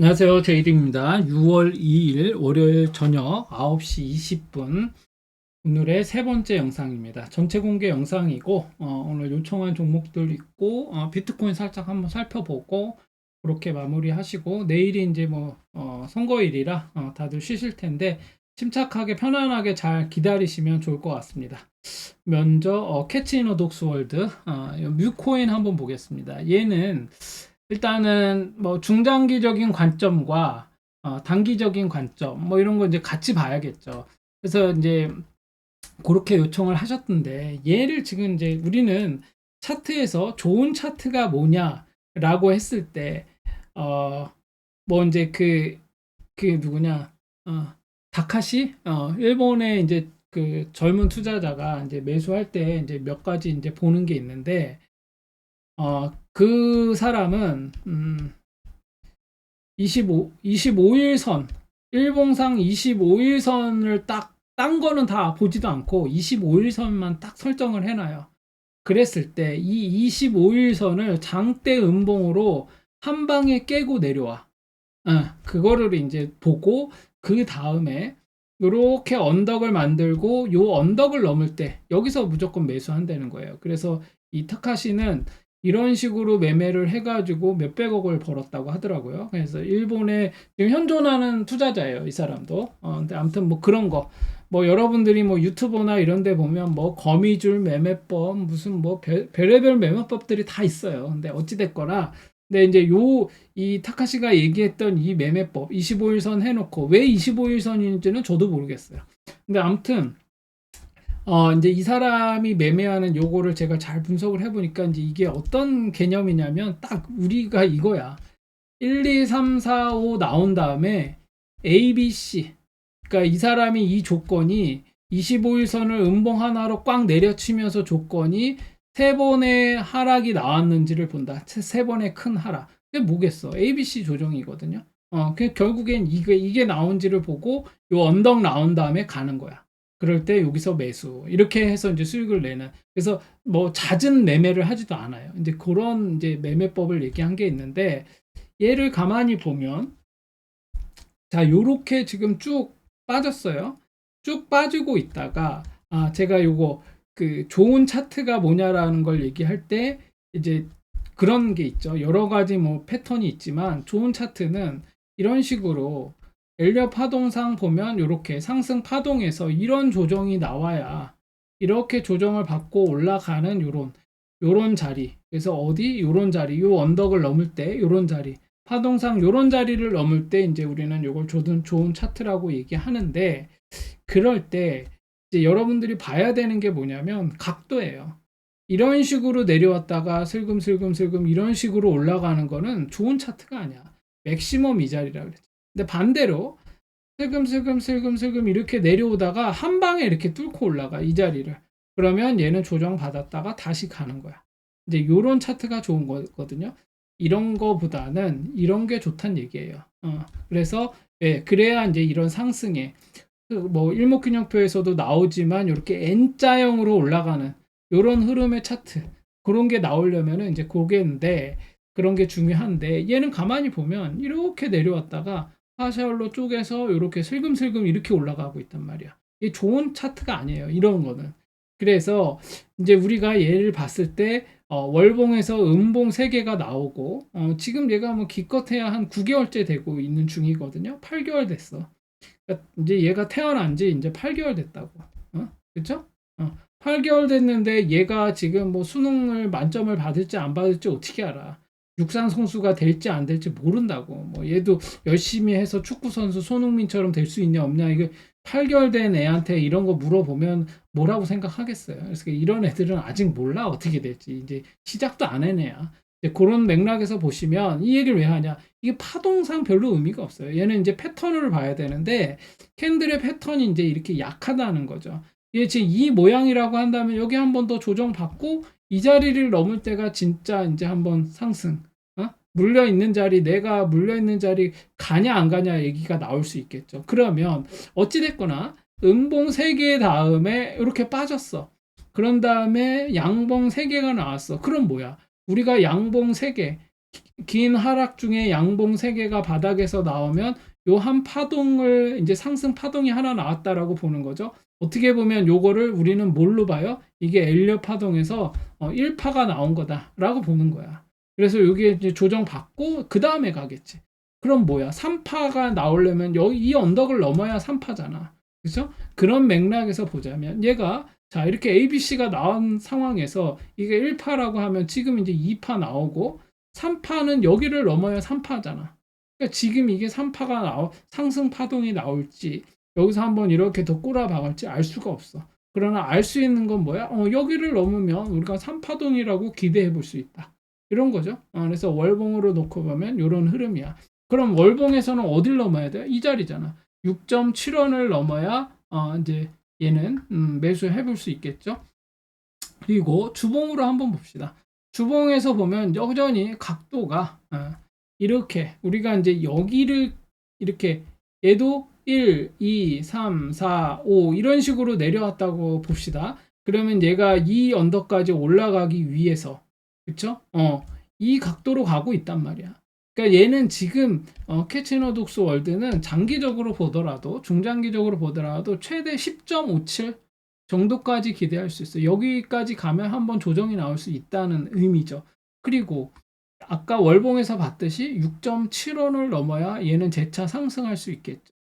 안녕하세요. 제이드입니다. 6월 2일 월요일 저녁 9시 20분 오늘의 세 번째 영상입니다. 전체 공개 영상이고 어, 오늘 요청한 종목들 있고 어, 비트코인 살짝 한번 살펴보고 그렇게 마무리하시고 내일이 이제 뭐 어, 선거일이라 어, 다들 쉬실 텐데 침착하게 편안하게 잘 기다리시면 좋을 것 같습니다. 먼저 어, 캐치이너 독스월드 어, 뮤코인 한번 보겠습니다. 얘는 일단은 뭐 중장기적인 관점과 어, 단기적인 관점 뭐 이런 거 이제 같이 봐야겠죠. 그래서 이제 그렇게 요청을 하셨던데 얘를 지금 이제 우리는 차트에서 좋은 차트가 뭐냐라고 했을 때 어 뭐 이제 그 그 누구냐 어 다카시 어 일본의 이제 그 젊은 투자자가 이제 매수할 때 이제 몇 가지 이제 보는 게 있는데 어, 그 사람은 음, 25 25일선 일봉상 25일선을 딱 딴 거는 다 보지도 않고 25일선만 딱 설정을 해놔요. 그랬을 때 이 25일선을 장대 음봉으로 한 방에 깨고 내려와. 어, 그거를 이제 보고 그 다음에 이렇게 언덕을 만들고 요 언덕을 넘을 때 여기서 무조건 매수한다는 거예요. 그래서 이 타카시는 이런 식으로 매매를 해가지고 몇백억을 벌었다고 하더라고요. 그래서 일본에 지금 현존하는 투자자예요, 이 사람도. 어, 근데 아무튼 뭐 그런 거. 뭐 여러분들이 뭐 유튜브나 이런 데 보면 뭐 거미줄 매매법, 무슨 뭐 별, 별의별 매매법들이 다 있어요. 근데 어찌됐거나. 근데 이제 요, 이 타카시가 얘기했던 이 매매법, 25일선 해놓고 왜 25일선인지는 저도 모르겠어요. 근데 아무튼, 어, 이제 이 사람이 매매하는 요거를 제가 잘 분석을 해보니까 이제 이게 어떤 개념이냐면 딱 우리가 이거야. 1, 2, 3, 4, 5 나온 다음에 A, B, C. 그러니까 이 사람이 이 조건이 25일선을 음봉 하나로 꽉 내려치면서 조건이 세 번의 하락이 나왔는지를 본다. 세 번의 큰 하락. 그게 뭐겠어? ABC 조정이거든요. 어, 그 결국엔 이게, 이게 나온지를 보고 요 언덕 나온 다음에 가는 거야. 그럴 때 여기서 매수 이렇게 해서 이제 수익을 내는 그래서 뭐 잦은 매매를 하지도 않아요. 이제 그런 이제 매매법을 얘기한 게 있는데 얘를 가만히 보면 자 요렇게 지금 쭉 빠졌어요. 쭉 빠지고 있다가 아 제가 요거 그 좋은 차트가 뭐냐라는 걸 얘기할 때 이제 그런 게 있죠. 여러 가지 뭐 패턴이 있지만 좋은 차트는 이런 식으로 엘리어 파동상 보면 이렇게 상승 파동에서 이런 조정이 나와야 이렇게 조정을 받고 올라가는 요런 요런 자리 그래서 어디 요런 자리 요 언덕을 넘을 때 요런 자리 파동상 요런 자리를 넘을 때 이제 우리는 요걸 좋은 좋은 차트라고 얘기하는데 그럴 때 이제 여러분들이 봐야 되는 게 뭐냐면 각도예요. 이런 식으로 내려왔다가 슬금슬금슬금 이런 식으로 올라가는 거는 좋은 차트가 아니야. 맥시멈 이 자리라 그랬죠. 근데 반대로 슬금슬금 슬금슬금 이렇게 내려오다가 한 방에 이렇게 뚫고 올라가 이 자리를. 그러면 얘는 조정 받았다가 다시 가는 거야. 이제 요런 차트가 좋은 거거든요. 이런 거보다는 이런 게 좋단 얘기예요. 어, 그래서 예, 그래야 이제 이런 상승에 그뭐 일목균형표에서도 나오지만 이렇게 N자형으로 올라가는 요런 흐름의 차트 그런 게 나오려면은 이제 고개인데 그런 게 중요한데 얘는 가만히 보면 이렇게 내려왔다가 하샤올로 쪽에서 이렇게 슬금슬금 이렇게 올라가고 있단 말이야. 이게 좋은 차트가 아니에요. 이런 거는. 그래서 이제 우리가 얘를 봤을 때 어, 월봉에서 음봉 3개가 나오고 어, 지금 얘가 뭐 기껏해야 한 9개월째 되고 있는 중이거든요. 8개월 됐어. 그러니까 이제 얘가 태어난 지 이제 8개월 됐다고. 어? 그쵸? 어, 8개월 됐는데 얘가 지금 뭐 수능을 만점을 받을지 안 받을지 어떻게 알아? 육상 선수가 될지 안 될지 모른다고. 뭐 얘도 열심히 해서 축구 선수 손흥민처럼 될 수 있냐 없냐 이게 8개월 된 애한테 이런 거 물어보면 뭐라고 생각하겠어요. 그래서 이런 애들은 아직 몰라 어떻게 될지 이제 시작도 안 해내야. 그런 맥락에서 보시면 이 얘기를 왜 하냐? 이게 파동상 별로 의미가 없어요. 얘는 이제 패턴을 봐야 되는데 캔들의 패턴이 이제 이렇게 약하다는 거죠. 얘 지금 이 모양이라고 한다면 여기 한 번 더 조정받고 이 자리를 넘을 때가 진짜 이제 한번 상승. 어? 물려 있는 자리, 내가 물려 있는 자리 가냐 안 가냐 얘기가 나올 수 있겠죠. 그러면 어찌 됐거나 음봉 3개 다음에 이렇게 빠졌어. 그런 다음에 양봉 3개가 나왔어. 그럼 뭐야? 우리가 양봉 3개, 긴 하락 중에 양봉 세 개가 바닥에서 나오면 요 한 파동을 이제 상승 파동이 하나 나왔다라고 보는 거죠. 어떻게 보면 요거를 우리는 뭘로 봐요? 이게 엘리어 파동에서 어, 1파가 나온 거다라고 보는 거야. 그래서 여기에 이제 조정받고 그 다음에 가겠지. 그럼 뭐야? 3파가 나오려면 여기 이 언덕을 넘어야 3파잖아. 그렇죠? 그런 맥락에서 보자면 얘가 자 이렇게 ABC가 나온 상황에서 이게 1파라고 하면 지금 이제 2파 나오고 3파는 여기를 넘어야 3파잖아. 그러니까 지금 이게 3파가 나오 상승 파동이 나올지 여기서 한번 이렇게 더 꼬라박을지 알 수가 없어. 그러나 알 수 있는 건 뭐야? 어, 여기를 넘으면 우리가 3파동이라고 기대해 볼 수 있다. 이런 거죠. 어, 그래서 월봉으로 놓고 보면 이런 흐름이야. 그럼 월봉에서는 어딜 넘어야 돼? 이 자리잖아. 6.7원을 넘어야 어, 이제 얘는 음, 매수해 볼 수 있겠죠. 그리고 주봉으로 한번 봅시다. 주봉에서 보면 여전히 각도가 어, 이렇게 우리가 이제 여기를 이렇게 얘도 1, 2, 3, 4, 5 이런 식으로 내려왔다고 봅시다. 그러면 얘가 이 언덕까지 올라가기 위해서 그쵸? 어, 이 각도로 가고 있단 말이야. 그러니까 얘는 지금 어, 캐치너 독스 월드는 장기적으로 보더라도 중장기적으로 보더라도 최대 10.57 정도까지 기대할 수 있어요. 여기까지 가면 한번 조정이 나올 수 있다는 의미죠. 그리고 아까 월봉에서 봤듯이 6.7원을 넘어야 얘는 재차 상승할 수 있겠죠.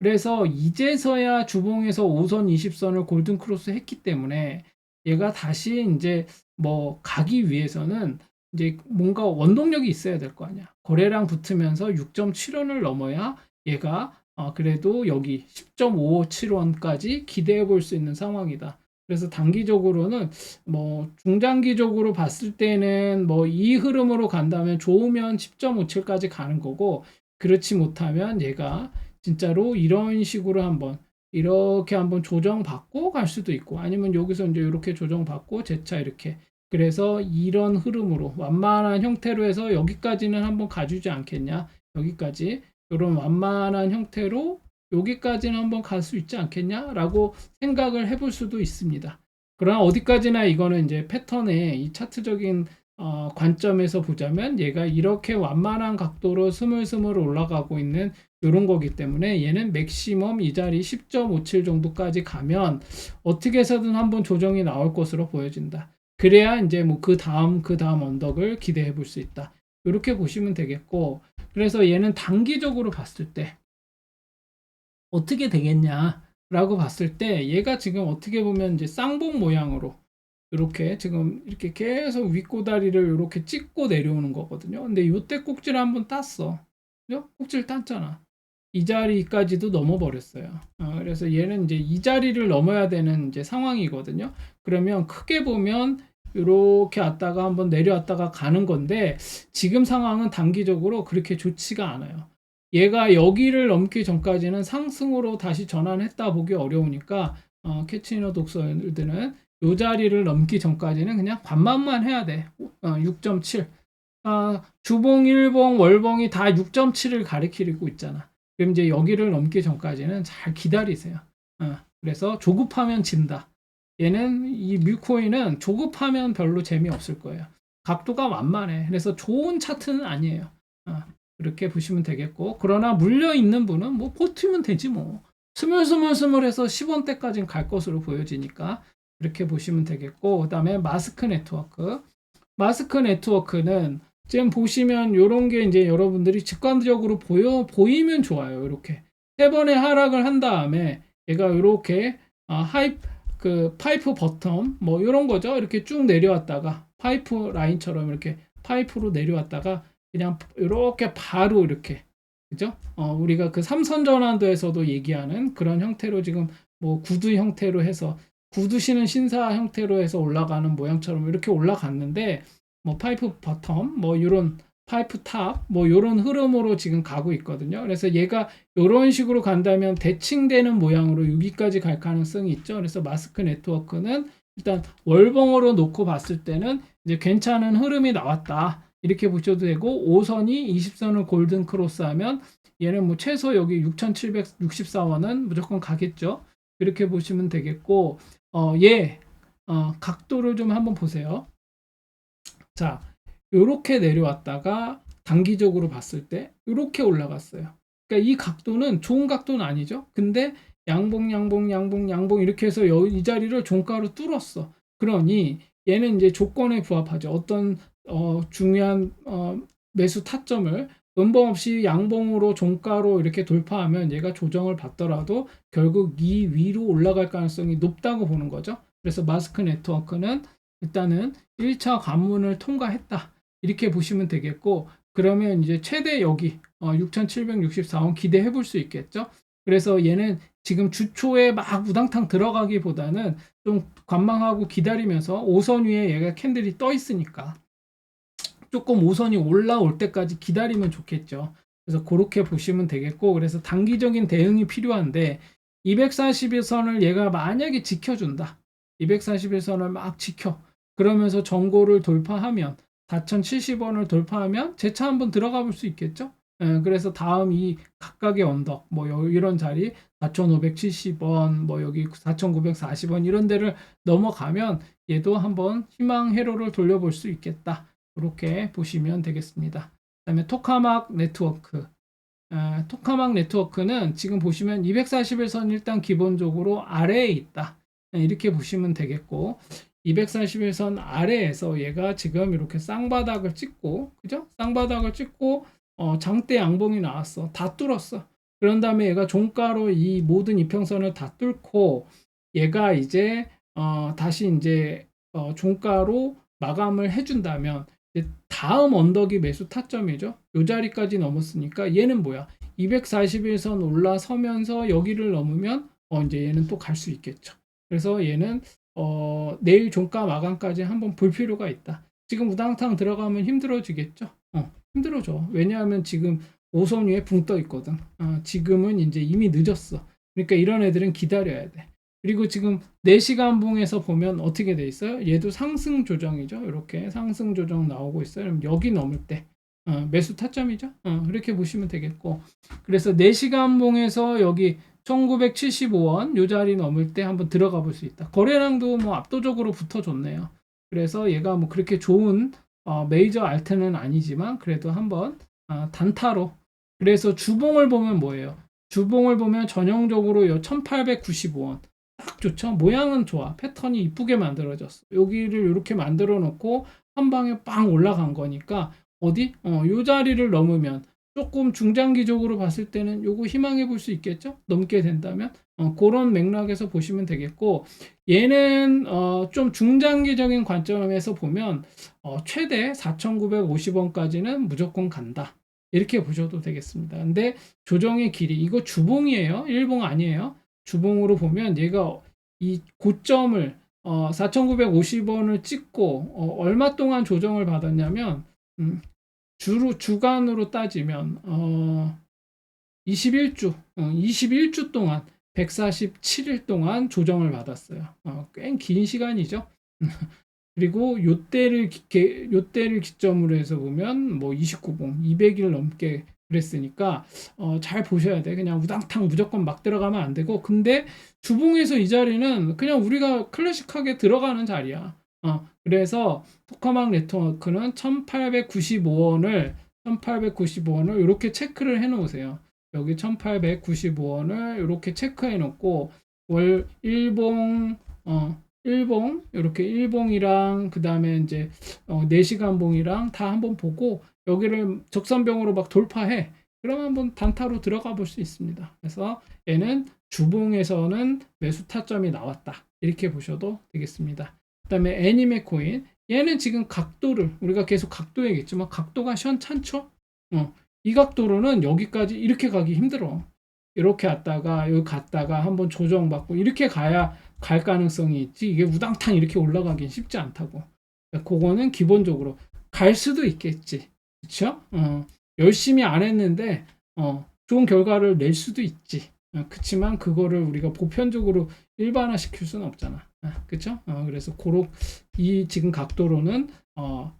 그래서 이제서야 주봉에서 5선 20선을 골든 크로스 했기 때문에 얘가 다시 이제 뭐 가기 위해서는 이제 뭔가 원동력이 있어야 될 거 아니야. 거래량 붙으면서 6.7원을 넘어야 얘가 어 그래도 여기 10.57원까지 기대해 볼 수 있는 상황이다. 그래서 단기적으로는 뭐 중장기적으로 봤을 때는 뭐 이 흐름으로 간다면 좋으면 10.57까지 가는 거고 그렇지 못하면 얘가 진짜로 이런 식으로 한번 이렇게 한번 조정받고 갈 수도 있고 아니면 여기서 이제 이렇게 조정받고 재차 이렇게. 그래서 이런 흐름으로 완만한 형태로 해서 여기까지는 한번 가주지 않겠냐? 여기까지. 이런 완만한 형태로 여기까지는 한번 갈 수 있지 않겠냐라고 생각을 해볼 수도 있습니다. 그러나 어디까지나 이거는 이제 패턴의 이 차트적인 어, 관점에서 보자면 얘가 이렇게 완만한 각도로 스물스물 올라가고 있는 이런 거기 때문에 얘는 맥시멈 이 자리 10.57 정도까지 가면 어떻게 해서든 한번 조정이 나올 것으로 보여진다. 그래야 이제 뭐 그 다음 그 다음 언덕을 기대해 볼 수 있다. 이렇게 보시면 되겠고 그래서 얘는 단기적으로 봤을 때 어떻게 되겠냐라고 봤을 때 얘가 지금 어떻게 보면 이제 쌍봉 모양으로 이렇게 지금 이렇게 계속 윗꼬다리를 이렇게 찍고 내려오는 거거든요. 근데 이때 꼭지를 한번 땄어. 그죠? 꼭지를 땄잖아. 이 자리까지도 넘어버렸어요. 어, 그래서 얘는 이제 이 자리를 넘어야 되는 이제 상황이거든요. 그러면 크게 보면 이렇게 왔다가 한번 내려왔다가 가는 건데 지금 상황은 단기적으로 그렇게 좋지가 않아요. 얘가 여기를 넘기 전까지는 상승으로 다시 전환했다 보기 어려우니까 어, 캐치너 독서들은 이 자리를 넘기 전까지는 그냥 반만만 해야 돼. 어, 6.7. 아, 주봉, 일봉, 월봉이 다 6.7을 가리키고 있잖아. 그럼 이제 여기를 넘기 전까지는 잘 기다리세요. 어, 그래서 조급하면 진다. 얘는 이 뮤코인은 조급하면 별로 재미없을 거예요. 각도가 완만해. 그래서 좋은 차트는 아니에요. 어, 그렇게 보시면 되겠고 그러나 물려 있는 분은 뭐 버티면 되지 뭐. 스물스물스물해서 10원대까지는 갈 것으로 보여지니까 이렇게 보시면 되겠고 그 다음에 마스크 네트워크. 마스크 네트워크는 지금 보시면 이런 게 이제 여러분들이 직관적으로 보여 보이면 좋아요. 이렇게 세 번의 하락을 한 다음에 얘가 이렇게 아, 하이 그 파이프 버텀 뭐 이런 거죠. 이렇게 쭉 내려왔다가 파이프 라인처럼 이렇게 파이프로 내려왔다가 그냥 이렇게 바로 이렇게 그죠? 어, 우리가 그 삼선 전환도에서도 얘기하는 그런 형태로 지금 뭐 구두 형태로 해서 신은 신사 형태로 해서 올라가는 모양처럼 이렇게 올라갔는데 뭐 파이프 버텀 뭐 이런 파이프 탑 뭐 이런 흐름으로 지금 가고 있거든요. 그래서 얘가 이런 식으로 간다면 대칭되는 모양으로 여기까지 갈 가능성이 있죠. 그래서 마스크 네트워크는 일단 월봉으로 놓고 봤을 때는 이제 괜찮은 흐름이 나왔다. 이렇게 보셔도 되고 5선이 20선을 골든 크로스 하면 얘는 뭐 최소 여기 6764원은 무조건 가겠죠. 이렇게 보시면 되겠고 어, 얘 어, 각도를 좀 한번 보세요. 자, 요렇게 내려왔다가 단기적으로 봤을 때 요렇게 올라갔어요. 그러니까 이 각도는 좋은 각도는 아니죠. 근데 양봉 양봉 양봉 양봉 이렇게 해서 여- 이 자리를 종가로 뚫었어. 그러니 얘는 이제 조건에 부합하죠. 어떤 어, 중요한 어, 매수 타점을 음봉 없이 양봉으로 종가로 이렇게 돌파하면 얘가 조정을 받더라도 결국 이 위로 올라갈 가능성이 높다고 보는 거죠. 그래서 마스크 네트워크는 일단은 1차 관문을 통과했다. 이렇게 보시면 되겠고 그러면 이제 최대 여기 어, 6764원 기대해 볼 수 있겠죠. 그래서 얘는 지금 주초에 막 우당탕 들어가기보다는 좀 관망하고 기다리면서 5선 위에 얘가 캔들이 떠 있으니까 조금 5선이 올라올 때까지 기다리면 좋겠죠. 그래서 그렇게 보시면 되겠고 그래서 단기적인 대응이 필요한데 241선을 얘가 만약에 지켜준다. 241선을 막 지켜. 그러면서 전고를 돌파하면 4,070원을 돌파하면 재차 한번 들어가 볼 수 있겠죠. 예, 그래서 다음 이 각각의 언덕 뭐 요- 이런 자리 4,570원 뭐 여기 4,940원 이런 데를 넘어가면 얘도 한번 희망 회로를 돌려볼 수 있겠다. 그렇게 보시면 되겠습니다. 그 다음에 토카막 네트워크. 아, 토카막 네트워크는 지금 보시면 241선 일단 기본적으로 아래에 있다. 네, 이렇게 보시면 되겠고 241선 아래에서 얘가 지금 이렇게 쌍바닥을 찍고 그죠? 쌍바닥을 찍고 어, 장대 양봉이 나왔어. 다 뚫었어. 그런 다음에 얘가 종가로 이 모든 이평선을 다 뚫고 얘가 이제 어, 다시 이제 어, 종가로 마감을 해준다면 다음 언덕이 매수 타점이죠. 요 자리까지 넘었으니까 얘는 뭐야? 241선 올라서면서 여기를 넘으면 어, 이제 얘는 또 갈 수 있겠죠. 그래서 얘는 어, 내일 종가 마감까지 한번 볼 필요가 있다. 지금 우당탕 들어가면 힘들어지겠죠. 어, 힘들어져. 왜냐하면 지금 5선 위에 붕 떠 있거든. 어, 지금은 이제 이미 늦었어. 그러니까 이런 애들은 기다려야 돼. 그리고 지금 4시간 봉에서 보면 어떻게 돼 있어요? 얘도 상승 조정이죠. 이렇게 상승 조정 나오고 있어요. 그럼 여기 넘을 때 어, 매수 타점이죠. 어, 이렇게 보시면 되겠고. 그래서 4시간 봉에서 여기 1975원 요 자리 넘을 때 한번 들어가 볼 수 있다. 거래량도 뭐 압도적으로 붙어줬네요. 그래서 얘가 뭐 그렇게 좋은 어, 메이저 알트는 아니지만 그래도 한번 어, 단타로 그래서 주봉을 보면 뭐예요? 주봉을 보면 전형적으로 요 1895원 딱 좋죠. 모양은 좋아. 패턴이 이쁘게 만들어졌어. 여기를 이렇게 만들어 놓고 한 방에 빵 올라간 거니까 어디? 어, 요 자리를 넘으면 조금 중장기적으로 봤을 때는 요거 희망해 볼 수 있겠죠? 넘게 된다면 어, 그런 맥락에서 보시면 되겠고 얘는 어, 좀 중장기적인 관점에서 보면 어, 최대 4,950원까지는 무조건 간다. 이렇게 보셔도 되겠습니다. 근데 조정의 길이 이거 주봉이에요. 일봉 아니에요. 주봉으로 보면 얘가 이 고점을 어, 4,950원을 찍고 어, 얼마 동안 조정을 받았냐면 음, 주로 주간으로 따지면 어, 21주 어, 21주 동안 147일 동안 조정을 받았어요. 어, 꽤 긴 시간이죠. 그리고 요때를 기, 요때를 기점으로 해서 보면 뭐 29봉 200일 넘게 그랬으니까 어, 잘 보셔야 돼. 그냥 우당탕 무조건 막 들어가면 안 되고 근데 주봉에서 이 자리는 그냥 우리가 클래식하게 들어가는 자리야. 어, 그래서 토카막 네트워크는 1895원을 1895원을 이렇게 체크를 해 놓으세요. 여기 1895원을 이렇게 체크해 놓고 월 일봉 어 일봉 이렇게 일봉이랑 그 다음에 이제 어 4시간 봉이랑 다 한번 보고 여기를 적산병으로 막 돌파해. 그러면 한번 단타로 들어가 볼 수 있습니다. 그래서 얘는 주봉에서는 매수 타점이 나왔다. 이렇게 보셔도 되겠습니다. 그 다음에 애니메 코인 얘는 지금 각도를 우리가 계속 각도 얘기했지만 각도가 시원찮죠? 어, 이 각도로는 여기까지 이렇게 가기 힘들어. 이렇게 왔다가 여기 갔다가 한번 조정받고 이렇게 가야 갈 가능성이 있지 이게 우당탕 이렇게 올라가긴 쉽지 않다고. 그거는 기본적으로 갈 수도 있겠지. 그쵸? 어, 열심히 안 했는데 어, 좋은 결과를 낼 수도 있지. 어, 그치만 그거를 우리가 보편적으로 일반화 시킬 수는 없잖아. 어, 그쵸? 어, 그래서 고로 이 지금 각도로는 어,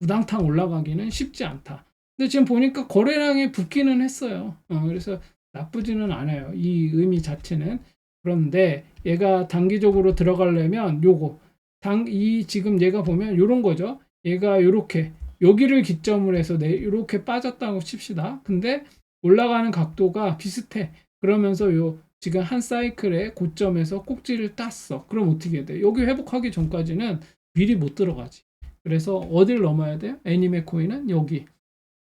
우당탕 올라가기는 쉽지 않다. 근데 지금 보니까 거래량이 붙기는 했어요. 어, 그래서 나쁘지는 않아요. 이 의미 자체는. 그런데 얘가 단기적으로 들어가려면 요거 당 이 지금 얘가 보면 요런 거죠. 얘가 요렇게 여기를 기점으로 해서 내 이렇게 빠졌다고 칩시다. 근데 올라가는 각도가 비슷해. 그러면서 요 지금 한 사이클의 고점에서 꼭지를 땄어. 그럼 어떻게 돼? 여기 회복하기 전까지는 미리 못 들어가지. 그래서 어딜 넘어야 돼요? 애니메 코인은 여기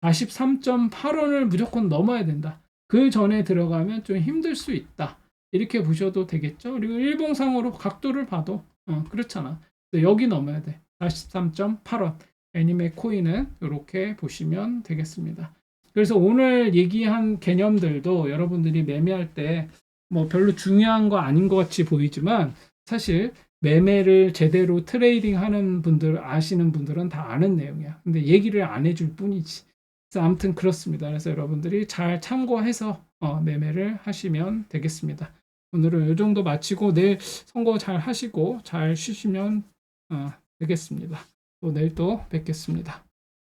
43.8원을 무조건 넘어야 된다. 그 전에 들어가면 좀 힘들 수 있다. 이렇게 보셔도 되겠죠. 그리고 일봉상으로 각도를 봐도 어, 그렇잖아. 여기 넘어야 돼. 43.8원. 애니메 코인은 이렇게 보시면 되겠습니다. 그래서 오늘 얘기한 개념들도 여러분들이 매매할 때 뭐 별로 중요한 거 아닌 것 같이 보이지만 사실 매매를 제대로 트레이딩 하는 분들 아시는 분들은 다 아는 내용이야. 근데 얘기를 안 해줄 뿐이지. 그래서 아무튼 그렇습니다. 그래서 여러분들이 잘 참고해서 어, 매매를 하시면 되겠습니다. 오늘은 이 정도 마치고 내일 선거 잘 하시고 잘 쉬시면 어, 되겠습니다. 또 내일 또 뵙겠습니다.